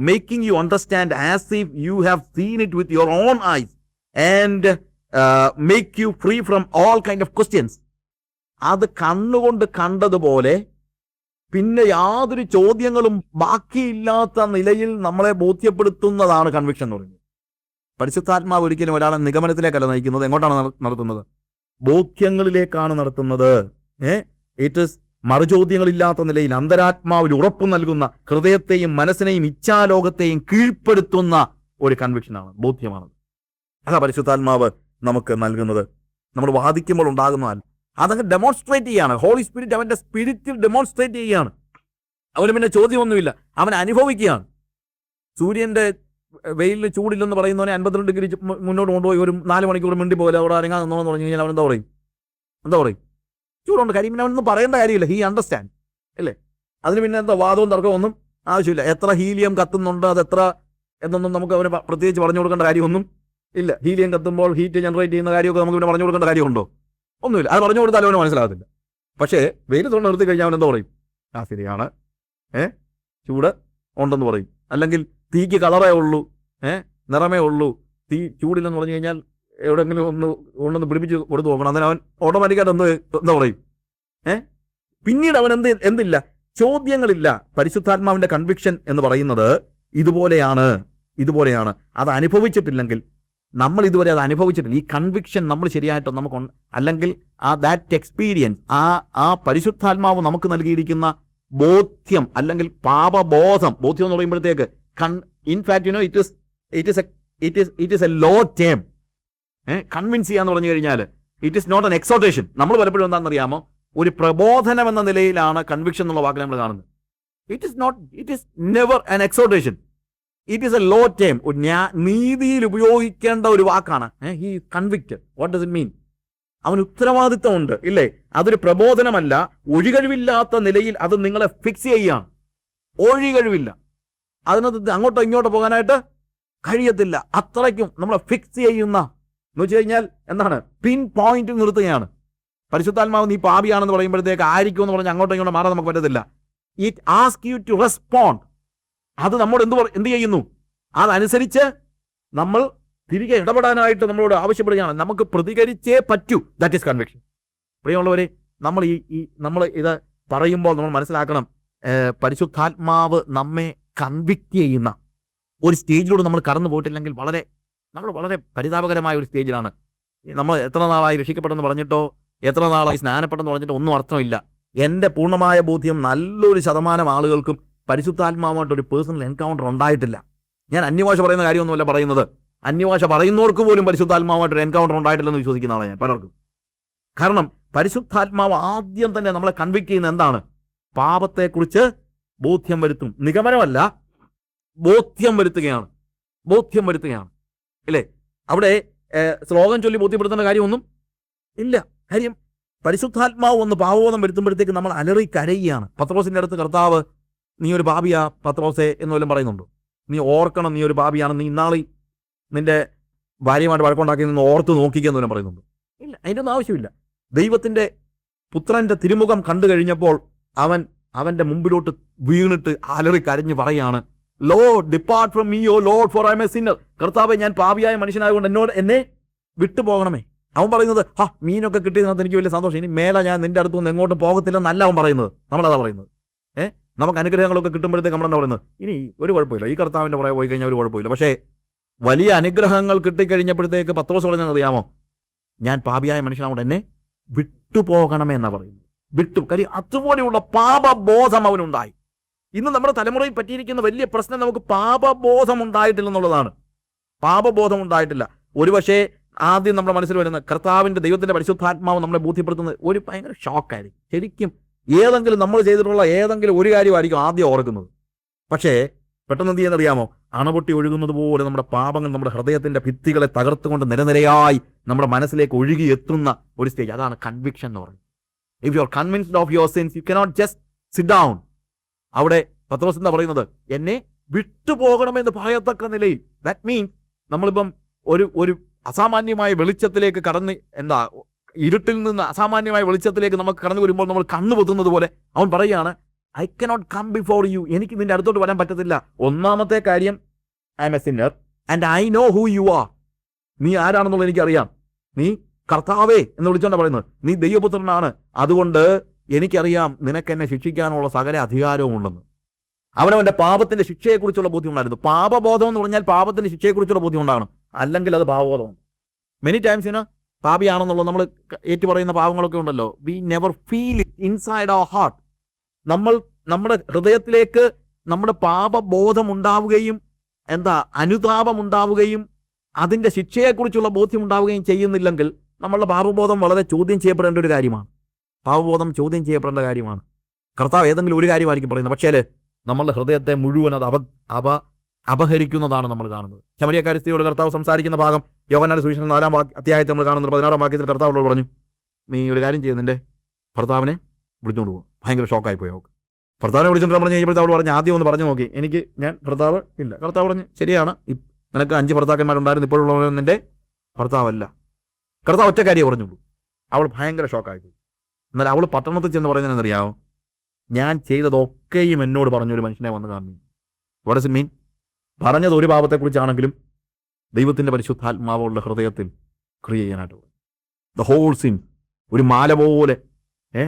making you understand as if you have seen it with your own eyes and uh, make you free from all kind of questions. അത് കണ്ണുകൊണ്ട് കണ്ടതുപോലെ പിന്നെ യാതൊരു ചോദ്യങ്ങളും ബാക്കിയില്ലാത്ത നിലയിൽ നമ്മളെ ബോധ്യപ്പെടുത്തുന്നതാണ് കൺവിക്ഷൻ എന്ന് പറയുന്നത്. പരിശുദ്ധാത്മാവ് ഒരിക്കലും ഒരാളെ നിഗമനത്തിലേക്കല്ല നയിക്കുന്നത്. എങ്ങോട്ടാണ് നട- നടത്തുന്നത്? ബോധ്യങ്ങളിലേക്കാണ് നടത്തുന്നത്. ഏ? ഇറ്റ് ഇസ് മറുചോദ്യങ്ങളില്ലാത്ത നിലയിൽ അന്തരാത്മാവിൽ ഉറപ്പു നൽകുന്ന ഹൃദയത്തെയും മനസ്സിനെയും ഇച്ഛാലോകത്തെയും കീഴ്പ്പെടുത്തുന്ന ഒരു കൺവിക്ഷനാണ് ബോധ്യമാണ് അതാ പരിശുദ്ധാത്മാവ് നമുക്ക് നൽകുന്നത്. നമ്മൾ വാദിക്കുമ്പോൾ ഉണ്ടാകുന്നതല്ല അതങ്ങ് ഡെമോൺസ്ട്രേറ്റ് ചെയ്യാണ്. ഹോളി സ്പിരിറ്റ് അവന്റെ സ്പിരിറ്റിൽ ഡെമോൺസ്ട്രേറ്റ് ചെയ്യുകയാണ് അവന് പിന്നെ ചോദ്യമൊന്നുമില്ല. അവൻ അനുഭവിക്കുകയാണ്. സൂര്യന്റെ വെയിലിന് ചൂടില്ലെന്ന് പറയുന്നവനെ അൻപത്തിരണ്ട് ഡിഗ്രി മുന്നോട്ട് കൊണ്ടുപോയി ഒരു നാല് മണിക്കൂർ മിണ്ടി പോലെ അവിടെ അരങ്ങാൻ നിന്നോന്ന് പറഞ്ഞു കഴിഞ്ഞാൽ അവൻ എന്താ പറയും? എന്താ പറയും? ചൂടുണ്ട്. പിന്നെ അവനൊന്നും പറയേണ്ട കാര്യമില്ല. ഹീ അണ്ടർസ്റ്റാൻഡ് അല്ലേ? അതിന് പിന്നെ എന്താ വാദവും തർക്കവും ഒന്നും ആവശ്യമില്ല. എത്ര ഹീലിയം കത്തുന്നുണ്ട് അത് എത്ര എന്നൊന്നും നമുക്ക് അവന് പ്രത്യേകിച്ച് പറഞ്ഞു കൊടുക്കേണ്ട കാര്യമൊന്നും ഇല്ല. ഹീലിയം കത്തുമ്പോൾ ഹീറ്റ് ജനറേറ്റ് ചെയ്യുന്ന കാര്യമൊക്കെ നമുക്ക് പിന്നെ പറഞ്ഞു കൊടുക്കേണ്ട കാര്യമുണ്ടോ? ഒന്നുമില്ല. അത് പറഞ്ഞു കൊടുത്താലും അവന് മനസ്സിലാകത്തില്ല. പക്ഷേ വെയിൽ തൊണ്ട് നിർത്തി കഴിഞ്ഞാൽ അവൻ എന്താ പറയും? ആ ശരിയാണ്. ഏ? ചൂട് ഉണ്ടെന്ന് പറയും. അല്ലെങ്കിൽ തീക്ക് കളറേ ഉള്ളൂ. ഏ? നിറമേ ഉള്ളൂ. തീ ചൂടില്ലെന്ന് പറഞ്ഞു കഴിഞ്ഞാൽ എവിടെയെങ്കിലും ഒന്ന് കൊണ്ടൊന്ന് പിടിപ്പിച്ച് കൊടുത്തു നോക്കണം. അതിന് അവൻ ഓട്ടോമാറ്റിക്കായിട്ട് എന്ത് എന്താ പറയും? ഏ? പിന്നീട് അവൻ എന്ത് എന്തില്ല? ചോദ്യങ്ങളില്ല. പരിശുദ്ധാത്മാവിന്റെ കൺവിക്ഷൻ എന്ന് പറയുന്നത് ഇതുപോലെയാണ് ഇതുപോലെയാണ്. അത് അനുഭവിച്ചിട്ടില്ലെങ്കിൽ നമ്മൾ ഇതുവരെ അത് അനുഭവിച്ചിട്ടില്ല. ഈ കൺവിക്ഷൻ നമ്മൾ ശരിയായിട്ട് നമുക്ക് അല്ലെങ്കിൽ ആ ദാറ്റ് എക്സ്പീരിയൻസ് ആ ആ പരിശുദ്ധാത്മാവ് നമുക്ക് നൽകിയിരിക്കുന്ന ബോധ്യം അല്ലെങ്കിൽ പാപബോധം ബോധ്യം എന്ന് പറയുമ്പോഴത്തേക്ക് കൺ in fact you know it is it is it is it is a law term convince ചെയ്യാന്ന് പറഞ്ഞു കഴിഞ്ഞാൽ it is not an exhortation നമ്മൾ പലപ്പോഴും എന്താണെന്ന് അറിയാമോ ഒരു പ്രബോധനം എന്ന നിലയിലാണ് കൺവിക്ഷൻ എന്നുള്ള വാക്ക് നമ്മൾ കാണുന്നത്. It is not it is never an exhortation it is a law term നീതിയിൽ ഉപയോഗിക്കേണ്ട ഒരു വാക്കാണ്. He convict what does it mean അവന് ഉത്തരവാദിത്തമുണ്ട് ഇല്ലേ? അതൊരു പ്രബോധനമല്ല. ഒഴികഴിവില്ലാത്ത നിലയിൽ അത് നിങ്ങളെ ഫിക്സ് ചെയ്യുകയാണ് ഒഴികഴിവില്ല. അതിനകത്ത് അങ്ങോട്ടോ ഇങ്ങോട്ടോ പോകാനായിട്ട് കഴിയത്തില്ല. അത്രയ്ക്കും നമ്മളെ ഫിക്സ് ചെയ്യുന്ന എന്ന് വെച്ച് കഴിഞ്ഞാൽ എന്താണ്? പിൻ പോയിന്റ് നിർത്തുകയാണ്. പരിശുദ്ധാത്മാവ് നീ പാപിയാണെന്ന് പറയുമ്പോഴത്തേക്ക് ആയിരിക്കും എന്ന് പറഞ്ഞ് അങ്ങോട്ടും ഇങ്ങോട്ടും മാറാൻ നമുക്ക് പറ്റത്തില്ല. It ask you to respond അത് നമ്മൾ എന്ത് എന്ത് ചെയ്യുന്നു? അതനുസരിച്ച് നമ്മൾ തിരികെ ഇടപെടാനായിട്ട് നമ്മളോട് ആവശ്യപ്പെടുകയാണ്. നമുക്ക് പ്രതികരിച്ചേ പറ്റൂ. ദാറ്റ് ഈസ് കൺവിക്ഷൻ പ്രിയമുള്ളവരെ നമ്മൾ ഈ ഈ നമ്മൾ ഇത് പറയുമ്പോൾ നമ്മൾ മനസ്സിലാക്കണം പരിശുദ്ധാത്മാവ് നമ്മെ കൺവിക്റ്റ് ചെയ്യുന്ന. ഒരു സ്റ്റേജിലൂടെ നമ്മൾ കടന്നു പോയിട്ടില്ലെങ്കിൽ വളരെ നമ്മൾ വളരെ പരിതാപകരമായ ഒരു സ്റ്റേജിലാണ്. നമ്മൾ എത്ര നാളായി രക്ഷിക്കപ്പെട്ടെന്ന് പറഞ്ഞിട്ടോ എത്ര നാളായി സ്നാനപ്പെട്ടെന്ന് പറഞ്ഞിട്ടോ ഒന്നും അർത്ഥമില്ല. എന്റെ പൂർണമായ ബോധ്യം നല്ലൊരു ശതമാനം ആളുകൾക്കും പരിശുദ്ധാത്മാവുമായിട്ട് ഒരു പേഴ്സണൽ എൻകൗണ്ടർ ഉണ്ടായിട്ടില്ല. ഞാൻ അന്യഭാഷ പറയുന്ന കാര്യമൊന്നുമല്ല പറയുന്നത്. അന്യഭാഷ പറയുന്നവർക്ക് പോലും പരിശുദ്ധാത്മാവുമായിട്ട് ഒരു എൻകൗണ്ടർ ഉണ്ടായിട്ടില്ലെന്ന് വിശ്വസിക്കുന്ന ആളാണ് ഞാൻ പലർക്കും. കാരണം പരിശുദ്ധാത്മാവ് ആദ്യം തന്നെ നമ്മളെ കൺവിക്ട് ചെയ്യുന്ന എന്താണ്? പാപത്തെക്കുറിച്ച് ബോധ്യം വരുത്തും. നിഗമനമല്ല ബോധ്യം വരുത്തുകയാണ്. ബോധ്യം വരുത്തുകയാണ്. ഇല്ലേ? അവിടെ ശ്ലോകം ചൊല്ലി ബോധ്യപ്പെടുത്തേണ്ട കാര്യമൊന്നും ഇല്ല. കാര്യം പരിശുദ്ധാത്മാവ് ഒന്ന് പാവബോധം വരുത്തുമ്പോഴത്തേക്ക് നമ്മൾ അലറി കരയുകയാണ്. പത്രോസിന്റെ അടുത്ത് കർത്താവ് നീ ഒരു പാപിയാ പത്രോസെ എന്നെല്ലാം പറയുന്നുണ്ട്? നീ ഓർക്കണം നീ ഒരു പാപിയാണ്. നീ ഇന്നാളി നിന്റെ ഭാര്യയുമായിട്ട് വഴക്കുണ്ടാക്കി നിന്ന് ഓർത്ത് നോക്കിക്കുക എന്ന് പറയുന്നുണ്ട്? ഇല്ല അതിന്റെ ഒന്നും ആവശ്യമില്ല. ദൈവത്തിന്റെ പുത്രന്റെ തിരുമുഖം കണ്ടു കഴിഞ്ഞപ്പോൾ അവൻ അവന്റെ മുമ്പിലോട്ട് വീണിട്ട് അലറി കരഞ്ഞ് പറയാണ് lo depart from me oh Lord for I am sinner കർത്താവ് ഞാൻ പാപിയായ മനുഷ്യനായതുകൊണ്ട് എന്നോട് എന്നെ വിട്ടുപോകണമേ. അവൻ പറയുന്നത് ഹാ മീനൊക്കെ കിട്ടിയതിനകത്ത് എനിക്ക് വലിയ സന്തോഷം. ഇനി മേല ഞാൻ നിന്റെ അടുത്ത് നിന്ന് എങ്ങോട്ടും പോകത്തില്ലെന്നല്ല അവൻ പറയുന്നത്. നമ്മളതാ പറയുന്നത്. ഏഹ് നമുക്ക് അനുഗ്രഹങ്ങളൊക്കെ കിട്ടുമ്പോഴത്തേക്ക് നമ്മളെന്താ പറയുന്നത്? ഇനി ഒരു കുഴപ്പമില്ല. ഈ കർത്താവിന്റെ പുറകെ പോയി കഴിഞ്ഞാൽ ഒരു കുഴപ്പമില്ല. പക്ഷേ വലിയ അനുഗ്രഹങ്ങൾ കിട്ടിക്കഴിഞ്ഞപ്പോഴത്തേക്ക് പത്ത് ദിവസം പറഞ്ഞാൽ അറിയാമോ? ഞാൻ പാപിയായ മനുഷ്യനാകൊണ്ട് എന്നെ വിട്ടുപോകണമേ പറയുന്നത്. വിട്ടു. കാര്യം അതുപോലെയുള്ള പാപബോധം അവനുണ്ടായി. ഇന്ന് നമ്മുടെ തലമുറയിൽ പറ്റിയിരിക്കുന്ന വലിയ പ്രശ്നം നമുക്ക് പാപബോധം ഉണ്ടായിട്ടില്ലെന്നുള്ളതാണ് പാപബോധം ഉണ്ടായിട്ടില്ല ഒരുപക്ഷേ ആദ്യം നമ്മുടെ മനസ്സിൽ വരുന്ന കർത്താവിന്റെ ദൈവത്തിന്റെ പരിശുദ്ധാത്മാവ് നമ്മളെ ബോധ്യപ്പെടുത്തുന്നത് ഒരു ഭയങ്കര ഷോക്കായിരിക്കും. ശരിക്കും ഏതെങ്കിലും നമ്മൾ ചെയ്തിട്ടുള്ള ഏതെങ്കിലും ഒരു കാര്യമായിരിക്കും ആദ്യം ഓർക്കുന്നത്. പക്ഷേ പെട്ടെന്ന് എന്ത് ചെയ്യുന്നറിയാമോ? അണപൊട്ടി ഒഴുകുന്നത് പോലെ നമ്മുടെ പാപങ്ങൾ നമ്മുടെ ഹൃദയത്തിന്റെ ഭിത്തികളെ തകർത്തുകൊണ്ട് നിരനിരയായി നമ്മുടെ മനസ്സിലേക്ക് ഒഴുകി എത്തുന്ന ഒരു സ്റ്റേജ് അതാണ് കൺവിക്ഷൻ എന്ന് പറയുന്നത്. If you are convinced of your sense you cannot just sit down അവിടെ പത്രോസ് എന്താ പറയുന്നത്? എന്നെ വിട്ടുപോകണമെന്ന് പറയത്തക്ക നിലയിൽ. ദാറ്റ് മീൻസ് നമ്മളിപ്പം ഒരു ഒരു അസാമാന്യമായ വെളിച്ചത്തിലേക്ക് കടന്ന് എന്താ ഇരുട്ടിൽ നിന്ന് അസാമാന്യമായ വെളിച്ചത്തിലേക്ക് നമുക്ക് കടന്നു വരുമ്പോൾ നമ്മൾ കണ്ണു പൊത്തുന്നത് പോലെ അവൻ പറയുകയാണ് I cannot come before you എനിക്ക് നിന്റെ അടുത്തോട്ട് വരാൻ പറ്റത്തില്ല. ഒന്നാമത്തെ കാര്യം I am a sinner and I know who you are നീ ആരാണെന്നുള്ളത് എനിക്കറിയാം. നീ കർത്താവേ എന്ന് വിളിച്ചോണ്ടാണ് പറയുന്നത്. നീ ദൈവപുത്രനാണ്. അതുകൊണ്ട് എനിക്കറിയാം നിനക്ക് എന്നെ ശിക്ഷിക്കാനുള്ള സകല അധികാരവും ഉണ്ടെന്ന് അവനവന്റെ പാപത്തിന്റെ ശിക്ഷയെക്കുറിച്ചുള്ള ബോധ്യം ഉണ്ടായിരുന്നു പാപബോധം എന്ന് പറഞ്ഞാൽ പാപത്തിന്റെ ശിക്ഷയെക്കുറിച്ചുള്ള ബോധ്യം ഉണ്ടാകണം അല്ലെങ്കിൽ അത് പാപബോധമാണ് മെനി ടൈംസ് ഇന് പാപിയാണെന്നുള്ളത് നമ്മൾ ഏറ്റുപറയുന്ന പാവങ്ങളൊക്കെ ഉണ്ടല്ലോ. We never feel it inside our heart നമ്മൾ നമ്മുടെ ഹൃദയത്തിലേക്ക് നമ്മുടെ പാപബോധം ഉണ്ടാവുകയും എന്താ അനുതാപം ഉണ്ടാവുകയും അതിന്റെ ശിക്ഷയെക്കുറിച്ചുള്ള ബോധ്യം ഉണ്ടാവുകയും ചെയ്യുന്നില്ലെങ്കിൽ നമ്മളുടെ പാപബോധം വളരെ ചോദ്യം ചെയ്യപ്പെടേണ്ട ഒരു കാര്യമാണ്. പാപബോധം ചോദ്യം ചെയ്യപ്പെടേണ്ട കാര്യമാണ്. കർത്താവ് ഏതെങ്കിലും ഒരു കാര്യമായിരിക്കും പറയുന്നത്. പക്ഷേ നമ്മളുടെ ഹൃദയത്തെ മുഴുവൻ അത് അപ അപ അപഹരിക്കുന്നതാണ് നമ്മൾ കാണുന്നത്. ശമരിയക്കാരിസ്ഥയോട് കർത്താവ് സംസാരിക്കുന്ന ഭാഗം യോഗനാട് സുവിശേഷം നാലാം അധ്യായത്തിൽ നമ്മൾ കാണുന്നത് പതിനാറാം വാക്യത്തിൽ കർത്താവോട് പറഞ്ഞു നീ ഒരു കാര്യം ചെയ്യുന്നതിന്റെ ഭർത്താവിനെ വിളിച്ചുകൊണ്ട് പോകും ഭയങ്കര ഷോക്കായി പോയി അവൾക്ക്. ഭർത്താവിനെ വിളിച്ചുകൊണ്ട് പറഞ്ഞു കഴിഞ്ഞപ്പോൾ അവൾ പറഞ്ഞു ആദ്യം ഒന്ന് പറഞ്ഞു നോക്കി. എനിക്ക് ഞാൻ ഭർത്താവ് ഇല്ല. കർത്താവ് പറഞ്ഞു ശരിയാണ്. നിനക്ക് അഞ്ച് ഭർത്താക്കന്മാരുണ്ടായിരുന്നു. ഇപ്പോഴുള്ള നിന്റെ ഭർത്താവല്ല. കർത്താവ് ഒറ്റ കാര്യം പറഞ്ഞുള്ളൂ. അവൾ ഭയങ്കര ഷോക്കായി പോയി എന്നാൽ അവൾ പട്ടണത്തിൽ ചെന്ന് പറയുന്നതെന്നറിയാമോ ഞാൻ ചെയ്തതൊക്കെയും എന്നോട് പറഞ്ഞൊരു മനുഷ്യനെ വന്ന് കാണുന്നു. ഇസ് മീൻ പറഞ്ഞത് ഒരു പാപത്തെക്കുറിച്ചാണെങ്കിലും ദൈവത്തിന്റെ പരിശുദ്ധാത്മാവുള്ള ഹൃദയത്തിൽ ക്രിയ ചെയ്യാനായിട്ട് ദ ഹോൾ സിൻ ഒരു മാല പോലെ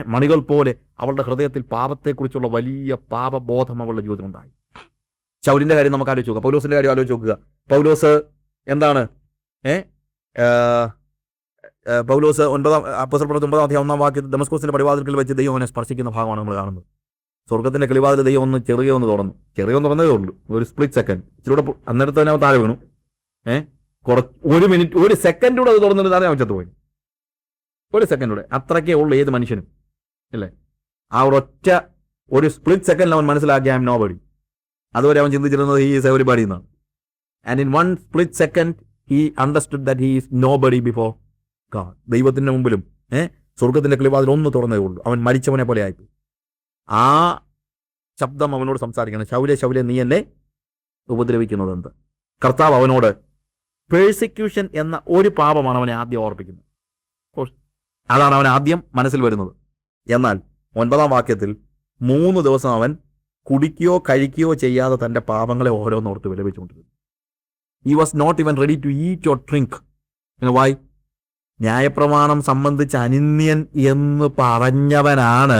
മണികൾ പോലെ അവളുടെ ഹൃദയത്തിൽ പാപത്തെക്കുറിച്ചുള്ള വലിയ പാപബോധം അവളുടെ ജീവിതത്തിൽ ഉണ്ടായി ചൗലിന്റെ കാര്യം നമുക്ക് ആലോചിച്ച് നോക്കുക പൗലോസിന്റെ കാര്യം ആലോചിച്ച് നോക്കുക. പൗലോസ് എന്താണ്? ഏ ആ, ആ, പൗലോസ് ഒൻപതാം അപ്പസർ പ്രവർത്തി ഒമ്പതാം അധ്യായം ഒന്നാം വാക്യത്തിൽ ഡെമസ്കോസിന്റെ പടിവാതിൽക്കൽ വെച്ച് ദൈവം അവനെ സ്പർശിക്കുന്ന ഭാഗമാണ് നമ്മൾ കാണുന്നത്. സ്വർഗത്തിന്റെ കിളിവാതിൽ ദൈവം ഒന്ന് ചെറിയ ഒന്ന് തുറന്നു. ചെറിയ ഒന്ന് തുറന്നതേ ഉള്ളൂ. ഒരു സ്പ്ലിറ്റ് സെക്കൻഡ് ഇച്ചിലൂടെ അന്നേരത്ത് തന്നെ താഴെ വീണു. ഏഹ് കുറച്ച് ഒരു മിനിറ്റ് ഒരു സെക്കൻഡ് കൂടെ അത് തുറന്നിട്ട് താഴെ അവൻ ചത്തുപോയി. ഒരു സെക്കൻഡൂടെ അത്രയ്ക്കേ ഉള്ളൂ ഏത് മനുഷ്യനും. അല്ലേ? ആ ഒരൊറ്റ ഒരു സ്പ്ലിറ്റ് സെക്കൻഡിൽ അവൻ മനസ്സിലാക്കി ഐ എം നോ ബഡി അതുവരെ അവൻ ചിന്തിച്ചിരുന്നത് ഹീ ഈസ് എവരിബഡി എന്നാണ്. And in one split second he understood that he is nobody before God ദൈവത്തിന്റെ മുമ്പിലും ഏഹ് സ്വർഗത്തിന്റെ കിളിവാതിൽ ഒന്ന് തുറന്നേ ഉള്ളൂ. അവൻ മരിച്ചവനെ പോലെ ആയിപ്പോയി. ആ ശബ്ദം അവനോട് സംസാരിക്കണം. ശൗര്യ ശൗര്യ നീ എന്നെ ഉപദ്രവിക്കുന്നത് എന്ത് കർത്താവ് അവനോട് പേഴ്സിക്യൂഷൻ എന്ന ഒരു പാപമാണ് അവനെ ആദ്യം ഓർപ്പിക്കുന്നത്. അതാണ് അവൻ ആദ്യം മനസ്സിൽ വരുന്നത്. എന്നാൽ ഒൻപതാം വാക്യത്തിൽ മൂന്ന് ദിവസം അവൻ കുടിക്കുകയോ കഴിക്കുകയോ ചെയ്യാതെ തന്റെ പാപങ്ങളെ ഓരോന്നോർത്ത് വിലപിച്ചുകൊണ്ടിരുന്നു. He was not even ready to eat or drink വായി ന്യായപ്രമാണം സംബന്ധിച്ച് അനിന്യൻ എന്ന് പറഞ്ഞവനാണ്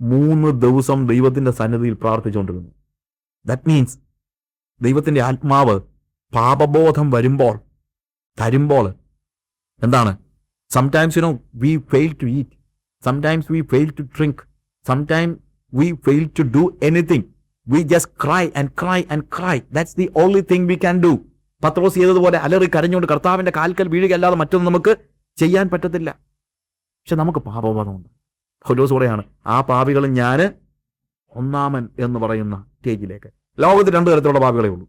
മൂന്ന് ദിവസം ദൈവത്തിന്റെ സന്നിധിയിൽ പ്രാർത്ഥിച്ചുകൊണ്ടിരുന്നത്. ദാറ്റ് മീൻസ് ദൈവത്തിന്റെ ആത്മാവ് പാപബോധം വരുമ്പോൾ തരുമ്പോൾ എന്താണ്? Sometimes you know we fail to eat sometimes we fail to drink sometime we fail to do anything we just cry and cry and cry that's the only thing we can do Pathros ചെയ്തതുപോലെ അലറി കരഞ്ഞുകൊണ്ട് കർത്താവിന്റെ കാൽക്കൽ വീഴുകയല്ലാതെ മറ്റൊന്നും നമുക്ക് ചെയ്യാൻ പറ്റത്തില്ല. പക്ഷെ നമുക്ക് പാപബോധമുണ്ട്. പൗലോസ് പറയാണ് ആ പാപികളും ഞാൻ ഒന്നാമൻ എന്ന് പറയുന്ന സ്റ്റേജിലേക്ക്. ലോകത്ത് രണ്ടു തരത്തിലുള്ള പാപികളേ ഉള്ളൂ.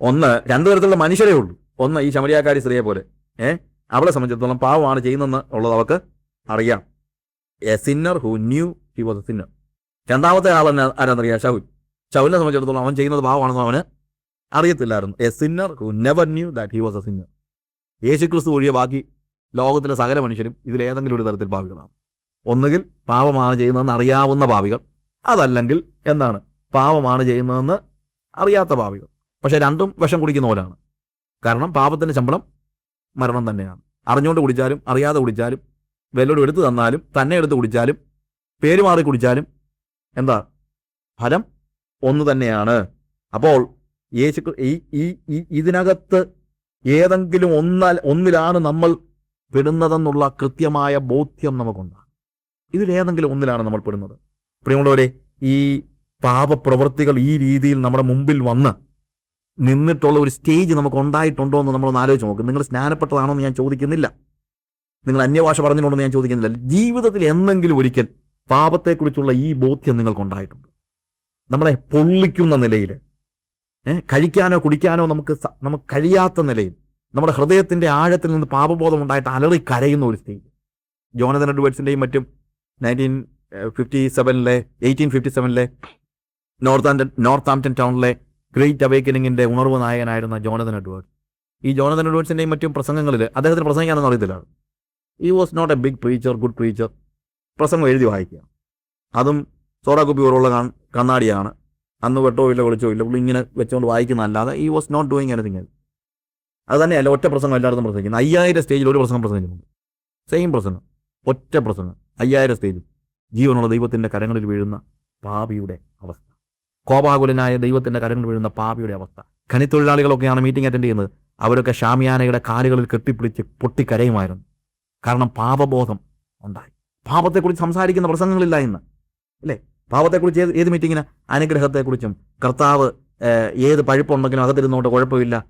ഒന്ന് രണ്ടു തരത്തിലുള്ള മനുഷ്യരേ ഉള്ളൂ. ഒന്ന് ഈ ശമരിയാക്കാരി സ്ത്രീയെ പോലെ. ഏഹ് അവളെ സംബന്ധിച്ചിടത്തോളം പാവമാണ് ചെയ്യുന്നതെന്ന് ഉള്ളത് അവൾക്ക് അറിയാം. A sinner who knew he was a sinner രണ്ടാമത്തെ ആൾ തന്നെ ആരാന്നറിയാം? ഷൗൽ ഷൗലിനെ സംബന്ധിച്ചിടത്തോളം അവൻ ചെയ്യുന്നത് പാവമാണെന്ന് അവന് അറിയത്തില്ലായിരുന്നു. A sinner who never knew that he was a sinner Yeshu Kristu ഒഴിയ ബാക്കി ലോകത്തിലെ സകല മനുഷ്യരും ഇതിലേതെങ്കിലും ഒരു തരത്തിൽ പാവികളാണ് ഒന്നുകിൽ പാപമാണ് ചെയ്യുന്നതെന്ന് അറിയാവുന്ന പാപികൾ അതല്ലെങ്കിൽ എന്താണ്? പാപമാണ് ചെയ്യുന്നതെന്ന് അറിയാത്ത പാപികൾ പക്ഷെ രണ്ടും വിഷം കുടിക്കുന്ന പോലാണ്. കാരണം പാപത്തിന്റെ ശമ്പളം മരണം തന്നെയാണ്. അറിഞ്ഞുകൊണ്ട് കുടിച്ചാലും അറിയാതെ കുടിച്ചാലും വെല്ലോട് എടുത്തു തന്നാലും തന്നെ എടുത്ത് കുടിച്ചാലും പേര് മാറി കുടിച്ചാലും എന്താ? ഫലം ഒന്ന് തന്നെയാണ്. അപ്പോൾ യേശു ഈ ഇതിനകത്ത് ഏതെങ്കിലും ഒന്നാൽ ഒന്നിലാണ് നമ്മൾ പെടുന്നതെന്നുള്ള കൃത്യമായ ബോധ്യം നമുക്കുണ്ട്. ഇതിലേതെങ്കിലും ഒന്നിലാണ് നമ്മൾ പെടുന്നത്. പ്രിയമുള്ളവരെ ഈ പാപപ്രവൃത്തികൾ ഈ രീതിയിൽ നമ്മുടെ മുമ്പിൽ വന്ന് നിന്നിട്ടുള്ള ഒരു സ്റ്റേജ് നമുക്ക് ഉണ്ടായിട്ടുണ്ടോ എന്ന് നമ്മളൊന്ന് ആലോചിച്ച് നോക്കും. നിങ്ങൾ സ്നാനപ്പെട്ടതാണോ എന്ന് ഞാൻ ചോദിക്കുന്നില്ല. നിങ്ങൾ അന്യഭാഷ പറഞ്ഞിട്ടുണ്ടോ എന്ന് ഞാൻ ചോദിക്കുന്നില്ല. ജീവിതത്തിൽ എന്തെങ്കിലും ഒരിക്കൽ പാപത്തെക്കുറിച്ചുള്ള ഈ ബോധ്യം നിങ്ങൾക്കുണ്ടായിട്ടുണ്ട്. നമ്മളെ പൊള്ളിക്കുന്ന നിലയിൽ കഴിക്കാനോ കുടിക്കാനോ നമുക്ക് നമുക്ക് കഴിയാത്ത നിലയിൽ നമ്മുടെ ഹൃദയത്തിന്റെ ആഴത്തിൽ നിന്ന് പാപബോധം ഉണ്ടായിട്ട് അലറി കരയുന്ന ഒരു സ്റ്റേജ് ജോനതൻ എഡ്വേർഡ്സിന്റെയും മറ്റും നയന്റീൻ ഫിഫ്റ്റി സെവനിലെ എയ്റ്റീൻ ഫിഫ്റ്റി സെവനിലെ നോർത്ത് നോർത്ത് ആംപ്റ്റൺ ടൗണിലെ ഗ്രേറ്റ് അവേക്കനിങ്ങിന്റെ ഉണർവ് നായകനായിരുന്ന ജോനതൻ എഡ്വേർഡ്. ഈ ജോനതൻ എഡ്വേർഡ്സിന്റെയും മറ്റും പ്രസംഗങ്ങളിൽ അദ്ദേഹത്തിന് പ്രസംഗിക്കാനൊന്നും അറിയത്തില്ല. He was not a big preacher good preacher പ്രസംഗം എഴുതി വായിക്കുക. അതും സോഡ കുപ്പി പോലുള്ള കണ്ണാടിയാണ്. അന്ന് വെട്ടോ ഇല്ല വിളിച്ചോ ഇല്ല പുള്ളി ഇങ്ങനെ വെച്ചുകൊണ്ട് വായിക്കുന്ന അല്ലാതെ ഈ വാസ് നോട്ട് ഡൂയിങ് എനിത്തിങ് അത് തന്നെയല്ല ഒറ്റ പ്രസംഗം എല്ലായിടത്തും പ്രസംഗിക്കുന്നത് അയ്യായിരം സ്റ്റേജിൽ ഒരു പ്രസംഗം പ്രസംഗിച്ചിട്ടുണ്ട്. സെയിം പ്രസംഗം ഒറ്റ പ്രസംഗം. അയ്യായിരം സ്റ്റേജിൽ ജീവനുള്ള ദൈവത്തിന്റെ കരങ്ങളിൽ വീഴുന്ന പാപിയുടെ അവസ്ഥ. കോപാകുലനായ ദൈവത്തിന്റെ കരങ്ങളിൽ വീഴുന്ന പാപിയുടെ അവസ്ഥ. ഖനിത്തൊഴിലാളികളൊക്കെയാണ് മീറ്റിംഗ് അറ്റൻഡ് ചെയ്യുന്നത്. അവരൊക്കെ ഷാമിയാനയുടെ കാലുകളിൽ കെട്ടിപ്പിടിച്ച് പൊട്ടിക്കരയുമായിരുന്നു. കാരണം പാപബോധം ഉണ്ടായി. പാപത്തെക്കുറിച്ച് സംസാരിക്കുന്ന പ്രസംഗങ്ങളില്ല ഇന്ന്. അല്ലേ? പാപത്തെക്കുറിച്ച് ഏത് ഏത് മീറ്റിങ്ങിന് അനുഗ്രഹത്തെക്കുറിച്ചും. കർത്താവ് ഏത് പഴുപ്പുണ്ടെങ്കിലും അകത്തിരുന്നോട്ട് കുഴപ്പമില്ല.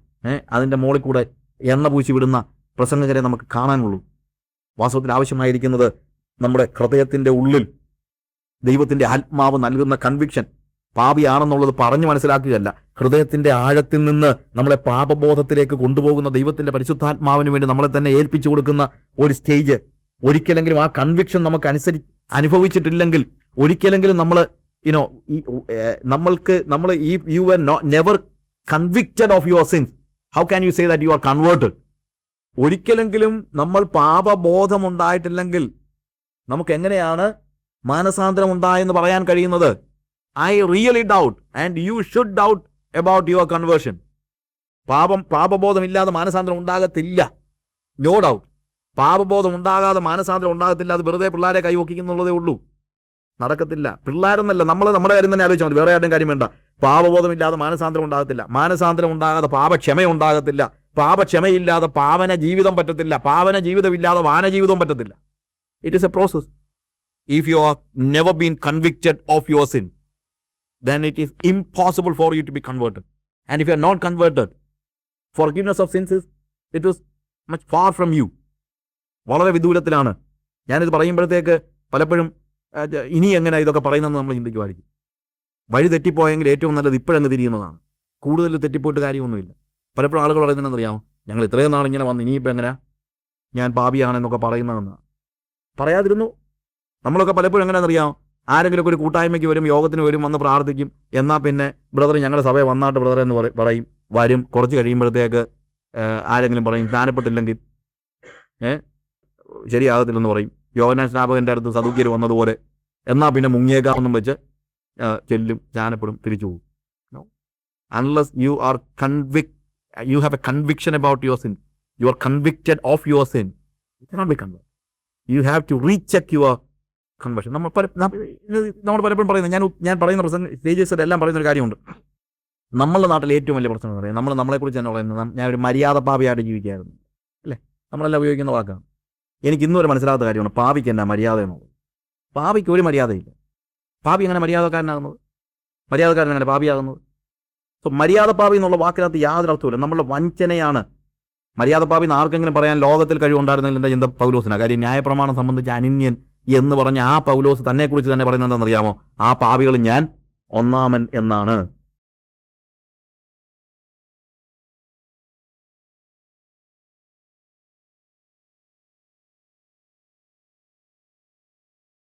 അതിന്റെ മുകളിൽ കൂടെ എണ്ണ പൂശി വിടുന്ന പ്രസംഗകരെ നമുക്ക് കാണാനുള്ളൂ. വാസ്തവത്തിൽ ആവശ്യമായിരിക്കുന്നത് നമ്മുടെ ഹൃദയത്തിന്റെ ഉള്ളിൽ ദൈവത്തിന്റെ ആത്മാവ് നൽകുന്ന കൺവിക്ഷൻ പാപിയാണെന്നുള്ളത് പറഞ്ഞു മനസ്സിലാക്കുകയല്ല. ഹൃദയത്തിന്റെ ആഴത്തിൽ നിന്ന് നമ്മളെ പാപബോധത്തിലേക്ക് കൊണ്ടുപോകുന്ന ദൈവത്തിന്റെ പരിശുദ്ധാത്മാവിന് വേണ്ടി നമ്മളെ തന്നെ ഏൽപ്പിച്ചു കൊടുക്കുന്ന ഒരു സ്റ്റേജ് ഒരിക്കലെങ്കിലും ആ കൺവിക്ഷൻ നമുക്ക് അനുസരി അനുഭവിച്ചിട്ടില്ലെങ്കിൽ ഒരിക്കലെങ്കിലും നമ്മൾ യുനോ നമ്മൾക്ക് നമ്മൾ ഈ you are never convicted of your sins how can you say that you are converted ഒരിക്കലെങ്കിലും നമ്മൾ പാപബോധം ഉണ്ടായിട്ടില്ലെങ്കിൽ നമുക്ക് എങ്ങനെയാണ് മാനസാന്തരം ഉണ്ടായെന്ന് പറയാൻ കഴിയുന്നത്? I really doubt and you should doubt about your conversion പാപം പാപബോധമില്ലാതെ മാനസാന്തരം ഉണ്ടാകത്തില്ല. നോ ഡൗട്ട് പാപബോധം ഉണ്ടാകാതെ മാനസാന്തരം ഉണ്ടാകത്തില്ല. അത് വെറുതെ പിള്ളേരെ കൈവക്കിക്കുന്നുള്ളതേ ഉള്ളൂ. നടക്കത്തില്ല. പിള്ളേരെന്നല്ല. നമ്മൾ നമ്മുടെ കാര്യം തന്നെ ആലോചിച്ചാൽ മതി. വേറെ ആരുടെയും കാര്യം വേണ്ട. പാപബോധമില്ലാതെ മാനസാന്തരം ഉണ്ടാകത്തില്ല. മാനസാന്തരം ഉണ്ടാകാതെ പാപക്ഷമ ഉണ്ടാകത്തില്ല പാപക്ഷമയില്ലാതെ പാവന ജീവിതം പറ്റത്തില്ല. പാവന ജീവിതമില്ലാതെ വാനജീവിതം പറ്റത്തില്ല. It is a process if you are never been convicted of your sin then it is impossible for you to be converted. And if you are not converted, forgiveness of sins is it is much far from you. വളരെ വിദൂരത്തിലാണ്. ഞാനിത് പറയുമ്പോഴത്തേക്ക് പലപ്പോഴും ഇനി എങ്ങനെ ഇതൊക്കെ പറയുന്നതെന്ന് നമ്മൾ ചിന്തിക്കുമായിരിക്കും. വഴി തെറ്റിപ്പോയെങ്കിൽ ഏറ്റവും നല്ലത് ഇപ്പോഴങ്ങ് തിരിയുന്നതാണ്. കൂടുതൽ തെറ്റിപ്പോയിട്ട് കാര്യമൊന്നുമില്ല. പലപ്പോഴും ആളുകൾ പറയുന്നത് അറിയാമോ ഞങ്ങൾ ഇത്രയും നാൾ ഇങ്ങനെ വന്ന് ഇനിയിപ്പോൾ എങ്ങനെ? ഞാൻ പാപിയാണെന്നൊക്കെ പറയുന്നതെന്ന്. പറയാതിരുന്നു. നമ്മളൊക്കെ പലപ്പോഴും എങ്ങനെയാണെന്നറിയാമോ? ആരെങ്കിലും ഒരു കൂട്ടായ്മയ്ക്ക് വരും യോഗത്തിന് വരും വന്ന് പ്രാർത്ഥിക്കും. എന്നാൽ പിന്നെ ബ്രദർ ഞങ്ങളുടെ സഭയെ വന്നാട്ട് ബ്രദർ എന്ന് പറയും. വരും. കുറച്ച് കഴിയുമ്പോഴത്തേക്ക് ആരെങ്കിലും പറയും സ്ഥാനപ്പെട്ടില്ലെങ്കിൽ ഏഹ് ശരിയാകത്തില്ലെന്ന് പറയും. യോഗനാൻ സ്നാപകന്റെ അടുത്ത് സദൂക്യർ വന്നതുപോലെ. എന്നാ പിന്നെ മുങ്ങിയേക്കാമെന്നും വെച്ച് ചെല്ലും സ്ഥാനപ്പെടും തിരിച്ചു പോകും. Unless you are convict you have a conviction about your sin you are convicted of your sin be convert you have to recheck your conversion നമ്മൾ നമ്മൾ പലപ്പോഴും പറയുന്നത് ഞാൻ ഞാൻ പറയുന്ന പ്രസംഗം സ്റ്റേജസിൽ എല്ലാം പറയുന്ന ഒരു കാര്യമുണ്ട്. നമ്മളുടെ നാട്ടിൽ ഏറ്റവും വലിയ പ്രശ്നം എന്ന് പറയുന്നത് നമ്മൾ നമ്മളെക്കുറിച്ച് തന്നെ പറയുന്നത് ഞാൻ ഒരു മര്യാദ പാപിയായിട്ട് ജീവിക്കുകയായിരുന്നു. അല്ലേ? നമ്മളെല്ലാം ഉപയോഗിക്കുന്ന വാക്കാണ്. എനിക്ക് ഇന്നൊരു ഒരു മനസ്സിലാകാത്ത കാര്യമാണ് പാപിക്ക് എന്നാ മര്യാദ എന്നുള്ളത് പാപിക്ക് ഒരു മര്യാദയില്ല. പാവി എങ്ങനെ മര്യാദക്കാരനാകുന്നത്? മര്യാദക്കാരൻ എങ്ങനെ പാപിയാകുന്നത്? സോ മര്യാദ പാവി എന്നുള്ള വാക്കിനകത്ത് യാതൊരു അർത്ഥമില്ല നമ്മളുടെ വഞ്ചനയാണ്. മര്യാദ പാവി എന്ന് ആർക്കെങ്കിലും പറയാൻ ലോകത്തിൽ കഴിവുണ്ടായിരുന്നില്ല എന്താ ചിന്ത പൗലോസിനാണ് കാര്യം ന്യായപ്രമാണം സംബന്ധിച്ച് അനിന്യൻ എന്ന് പറഞ്ഞ ആ പൗലോസ് തന്നെക്കുറിച്ച് തന്നെ പറയുന്നത് എന്താണെന്നറിയാമോ? ആ പാപികൾ ഞാൻ ഒന്നാമൻ എന്നാണ്.